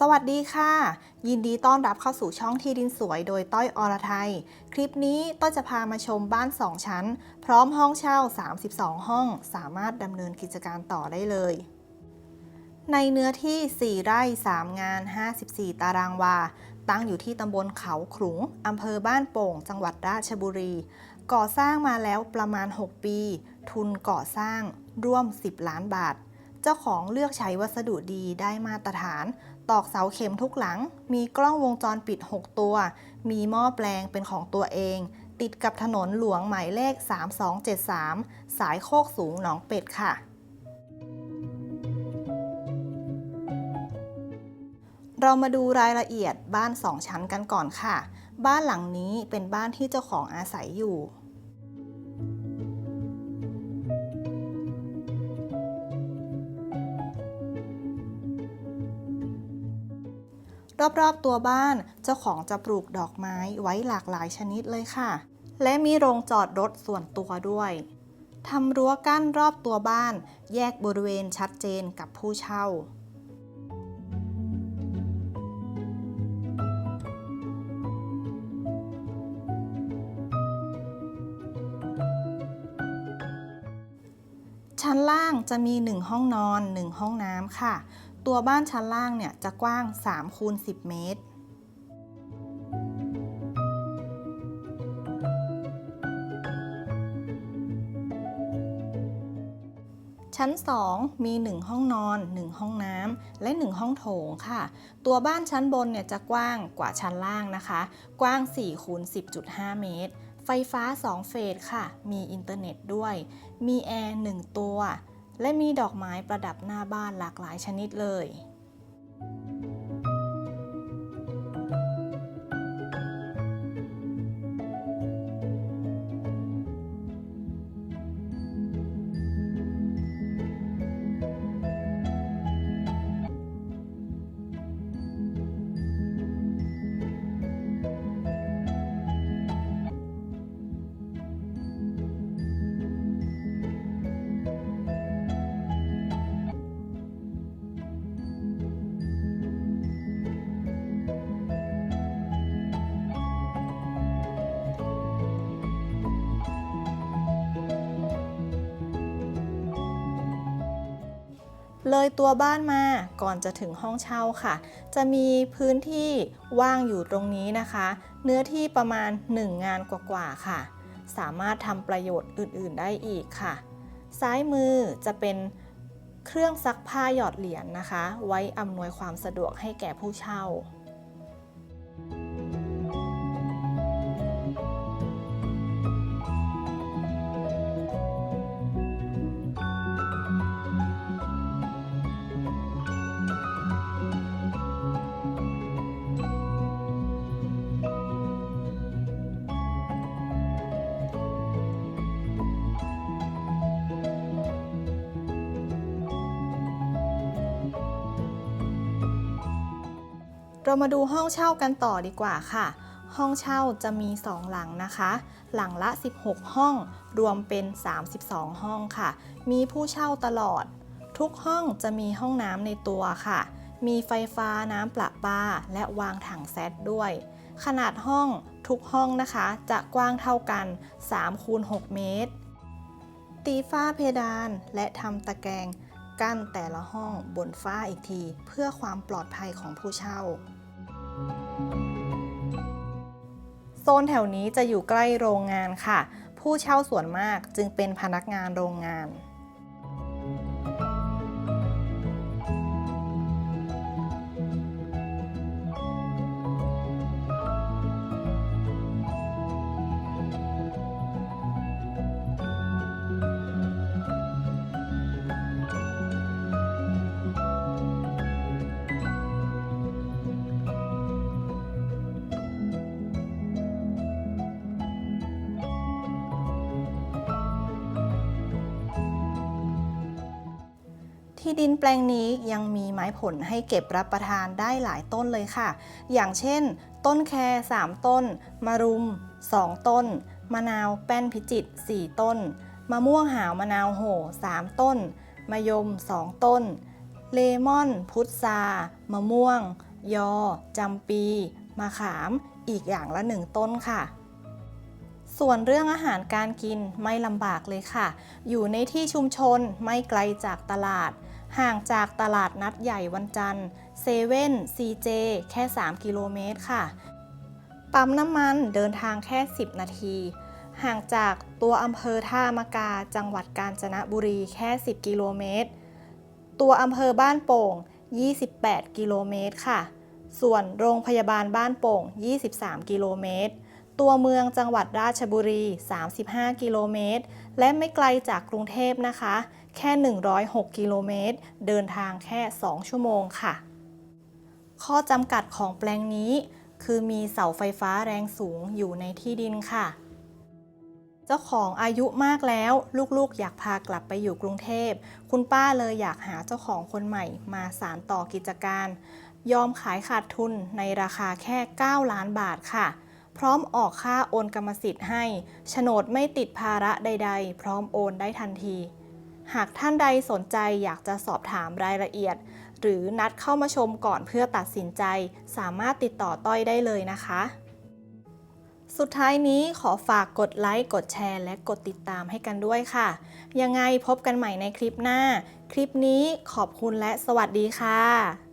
สวัสดีค่ะ ยินดีต้อนรับเข้าสู่ช่องที่ดินสวยโดยต้อยอรไทย คลิปนี้ต้อยจะพามาชมบ้าน 2 ชั้น พร้อมห้องเช่า 32 ห้อง สามารถดำเนินกิจการต่อได้เลย ในเนื้อที่ 4 ไร่ 3 งาน 54 ตารางวา ตั้งอยู่ที่ตำบลเขาขลุงอำเภอบ้านโป่ง จังหวัดราชบุรี ก่อสร้างมาแล้วประมาณ 6 ปี ทุนก่อสร้างร่วม 10 ล้านบาท เจ้าของเลือกใช้วัสดุดีได้มาตรฐาน ตอกเสาเข็มทุกหลัง มีกล้องวงจรปิด 6 ตัว มีหม้อแปลงเป็นของตัวเอง ติดกับถนนหลวงหมายเลข 3273 สายโคกสูงหนองเป็ดค่ะ เรามาดูรายละเอียดบ้าน 2 ชั้นกันก่อนค่ะ บ้านหลังนี้เป็นบ้านที่เจ้าของอาศัยอยู่ รอบๆตัวบ้านเจ้าของจะปลูกดอกไม้ไว้หลากหลายชนิดเลยค่ะ และมีโรงจอดรถส่วนตัวด้วยทำรั้วกั้นรอบตัวบ้าน แยกบริเวณชัดเจนกับผู้เช่าชั้นล่างจะมี 1 ห้องนอน 1 ห้องน้ำค่ะ ตัวบ้านชั้นล่างเนี่ยจะกว้าง3คูณ10 เมตร ชั้น 2 มี 1 ห้องนอน 1 ห้องน้ำและ 1 ห้องโถงค่ะ ตัวบ้านชั้นบนเนี่ยจะกว้างกว่าชั้นล่างนะคะ กว้าง4คูณ10.5 เมตร ไฟฟ้า 2 เฟสค่ะ มีอินเทอร์เน็ตด้วย มีแอร์ 1 ตัว และมีดอกไม้ประดับหน้าบ้านหลากหลายชนิดเลย เลยตัวบ้านมาก่อนจะถึงห้องเช่าค่ะ จะมีพื้นที่ว่างอยู่ตรงนี้นะคะ เนื้อที่ประมาณ 1 งานกว่าๆค่ะ สามารถทำประโยชน์อื่นๆได้อีกค่ะ ซ้ายมือจะเป็นเครื่องซักผ้าหยอดเหรียญนะคะ ไว้อำนวยความสะดวกให้แก่ผู้เช่า เรามาดูห้องเช่ากันต่อดีกว่าค่ะ ห้องเช่าจะมี 2 หลังนะคะ หลังละ 16 ห้อง รวมเป็น 32 ห้องค่ะ มีผู้เช่าตลอด ทุกห้องจะมีห้องน้ำในตัวค่ะ มีไฟฟ้าน้ำประปา และวางถังแซดด้วย ขนาดห้องทุกห้องนะคะ จะกว้างเท่ากัน3คูณ6เมตร ตีฝ้าเพดานและทำตะแกรงกั้นแต่ละห้องบนฝ้าอีกที เพื่อความปลอดภัยของผู้เช่า โซนแถวนี้จะอยู่ใกล้โรงงานค่ะ ผู้เช่าส่วนมากจึงเป็นพนักงานโรงงาน ที่ดินแปลงนี้ยังมีไม้ผลให้เก็บรับประทานได้หลายต้นเลยค่ะ อย่างเช่น ต้นแคร3ต้น มะรุม 2 ต้น มะนาวแป้นพิจิตร4ต้น มะม่วงหาวมะนาวโห่3ต้น มะยม 2 ต้น เลมอน พุทรามะม่วง ยอ จำปี มะขาม อีกอย่างละหนึ่งต้นค่ะส่วนเรื่องอาหารการกินไม่ลำบากเลยค่ะ อยู่ในที่ชุมชนไม่ไกลจากตลาด ห่างจากตลาดนัดใหญ่วันจันทร์เซเว่นซีเจแค่ 3 กิโลเมตรค่ะ ปั๊มน้ำมันเดินทางแค่ 10 นาที ห่างจากตัวอำเภอท่ามะกาจังหวัดกาญจนบุรีแค่ 10 กิโลเมตร ตัวอำเภอบ้านโป่ง 28 กิโลเมตรค่ะ ส่วนโรงพยาบาลบ้านโป่ง 23 กิโลเมตร ตัวเมืองจังหวัดราชบุรี 35 กิโลเมตร และไม่ไกลจากกรุงเทพนะคะ แค่ 106 กิโลเมตร เดินทางแค่ 2 ชั่วโมงค่ะ ข้อจำกัดของแปลงนี้ คือมีเสาไฟฟ้าแรงสูงอยู่ในที่ดินค่ะ เจ้าของอายุมากแล้ว ลูกๆ อยากพากลับไปอยู่กรุงเทพ คุณป้าเลยอยากหาเจ้าของคนใหม่มาสานต่อกิจการ ยอมขายขาดทุนในราคาแค่ 9 ล้านบาทค่ะ พร้อมออกค่าโอนกรรมสิทธิ์ให้ โฉนดไม่ติดภาระใด ๆ พร้อมโอนได้ทันที หากท่านใดสนใจอยากจะสอบถามรายละเอียด หรือนัดเข้ามาชมก่อนเพื่อตัดสินใจ สามารถติดต่อต้อยได้เลยนะคะ สุดท้ายนี้ขอฝากกดไลค์ กดแชร์ และกดติดตามให้กันด้วยค่ะ ยังไงพบกันใหม่ในคลิปหน้า คลิปนี้ขอบคุณและสวัสดีค่ะ